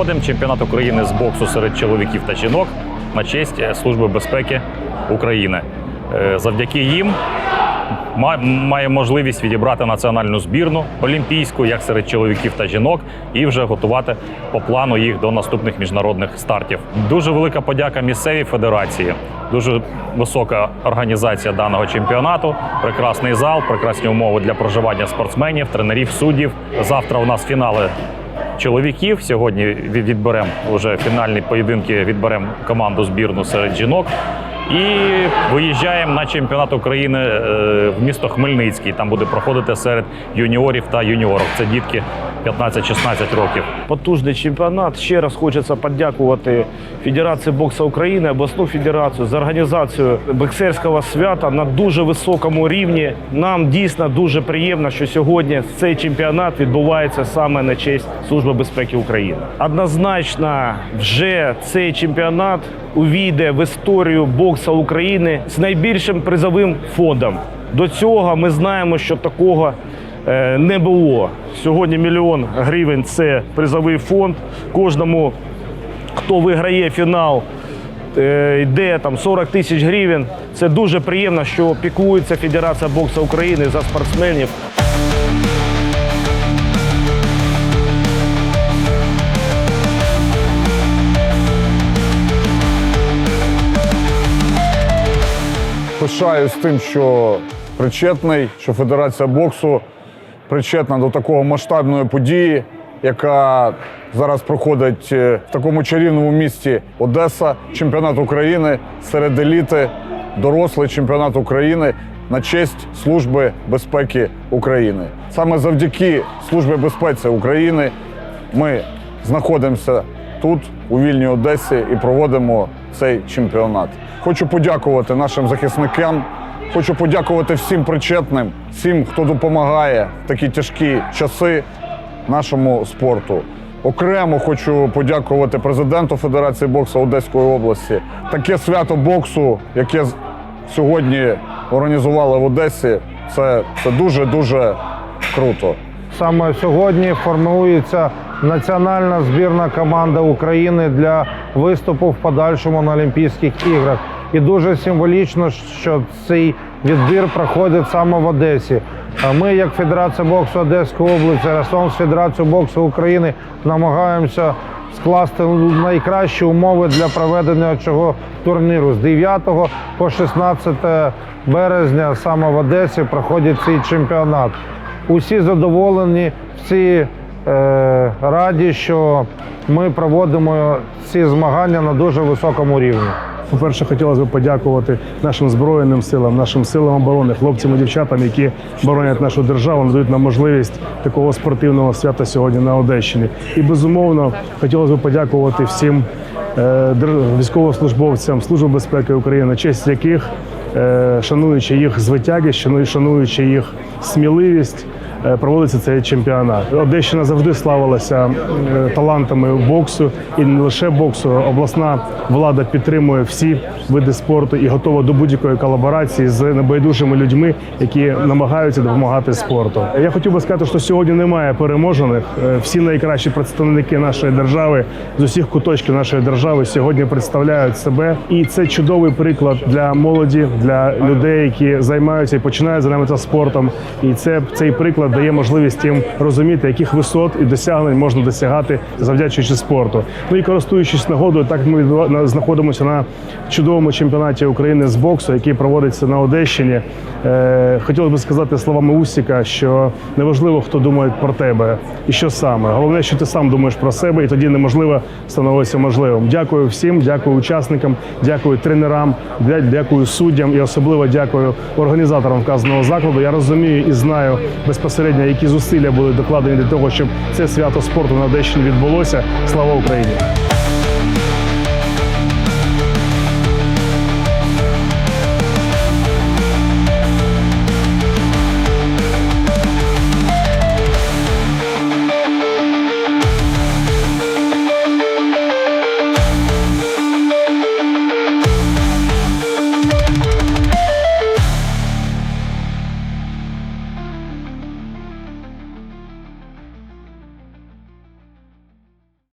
проводимо чемпіонат України з боксу серед чоловіків та жінок на честь е, Служби безпеки України. Е, Завдяки їм ма- має можливість відібрати національну збірну олімпійську, як серед чоловіків та жінок, і вже готувати по плану їх до наступних міжнародних стартів. Дуже велика подяка місцевій федерації. Дуже висока організація даного чемпіонату, прекрасний зал, прекрасні умови для проживання спортсменів, тренерів, суддів. Завтра у нас фінали чоловіків. Сьогодні відберемо вже фінальні поєдинки. Відберемо команду збірну серед жінок. І виїжджаємо на чемпіонат України е, в місто Хмельницький. Там буде проходити серед юніорів та юніорок. Це дітки 15-16 років. Потужний чемпіонат. Ще раз хочеться подякувати Федерації боксу України, обласну федерацію за організацію боксерського свята на дуже високому рівні. Нам дійсно дуже приємно, що сьогодні цей чемпіонат відбувається саме на честь Служби безпеки України. Однозначно, вже цей чемпіонат увійде в історію боксу України з найбільшим призовим фондом. До цього ми знаємо, що такого е, не було. Сьогодні мільйон гривень це призовий фонд. Кожному, хто виграє фінал, е, йде там 40 тисяч гривень. Це дуже приємно, що піклується Федерація боксу України за спортсменів. Пишаюсь тим, що причетний, що Федерація боксу причетна до такого масштабної події, яка зараз проходить е, в такому чарівному місті Одеса, чемпіонат України серед еліти, дорослий чемпіонат України на честь Служби безпеки України. Саме завдяки Службі безпеці України ми знаходимося тут, у вільній Одесі, і проводимо цей чемпіонат. Хочу подякувати нашим захисникам. Хочу подякувати всім причетним, всім, хто допомагає в такі тяжкі часи нашому спорту. Окремо хочу подякувати президенту Федерації боксу Одеської області. Таке свято боксу, яке сьогодні організували в Одесі, це, це дуже дуже круто. Саме сьогодні формується національна збірна команда України для виступу в подальшому на Олімпійських іграх. І дуже символічно, що цей відбір проходить саме в Одесі. Ми, як Федерація боксу Одеської області, разом з Федерацією боксу України намагаємося скласти найкращі умови для проведення цього турніру. З 9 по 16 березня саме в Одесі проходить цей чемпіонат. Усі задоволені, всі е, раді, що ми проводимо ці змагання на дуже високому рівні. По-перше, хотілося б подякувати нашим збройним силам, нашим силам оборони, хлопцям і дівчатам, які боронять нашу державу, надають нам можливість такого спортивного свята сьогодні на Одещині. І безумовно хотілося б подякувати всім е, військовослужбовцям Служби безпеки України, честь яких, шануючи їх звитяги, шану- шануючи їх сміливість. Е, Проводиться цей чемпіонат. Одещина завжди славилася е, талантами боксу і не лише боксу. Обласна влада підтримує всі види спорту і готова до будь-якої колаборації з небайдужими людьми, які намагаються допомагати спорту. Я хотів би сказати, що сьогодні немає переможених. Е, Всі найкращі представники нашої держави з усіх куточків нашої держави сьогодні представляють себе, і це чудовий приклад для молоді, для людей, які займаються і починають займатися спортом. І це цей приклад дає можливість їм розуміти, яких висот і досягнень можна досягати завдячуючи спорту. Ну і користуючись нагодою, так ми знаходимося на чудовому чемпіонаті України з боксу, який проводиться на Одещині. Е, хотілося б сказати словами Усіка, що неважливо, хто думає про тебе і що саме. Головне, що ти сам думаєш про себе, і тоді неможливо становиться можливим. Дякую всім, дякую учасникам, дякую тренерам, дякую суддям і особливо дякую організаторам вказаного закладу. Я розумію і знаю безпосередньо, які зусилля були докладені для того, щоб це свято спорту на Одещині відбулося. Слава Україні!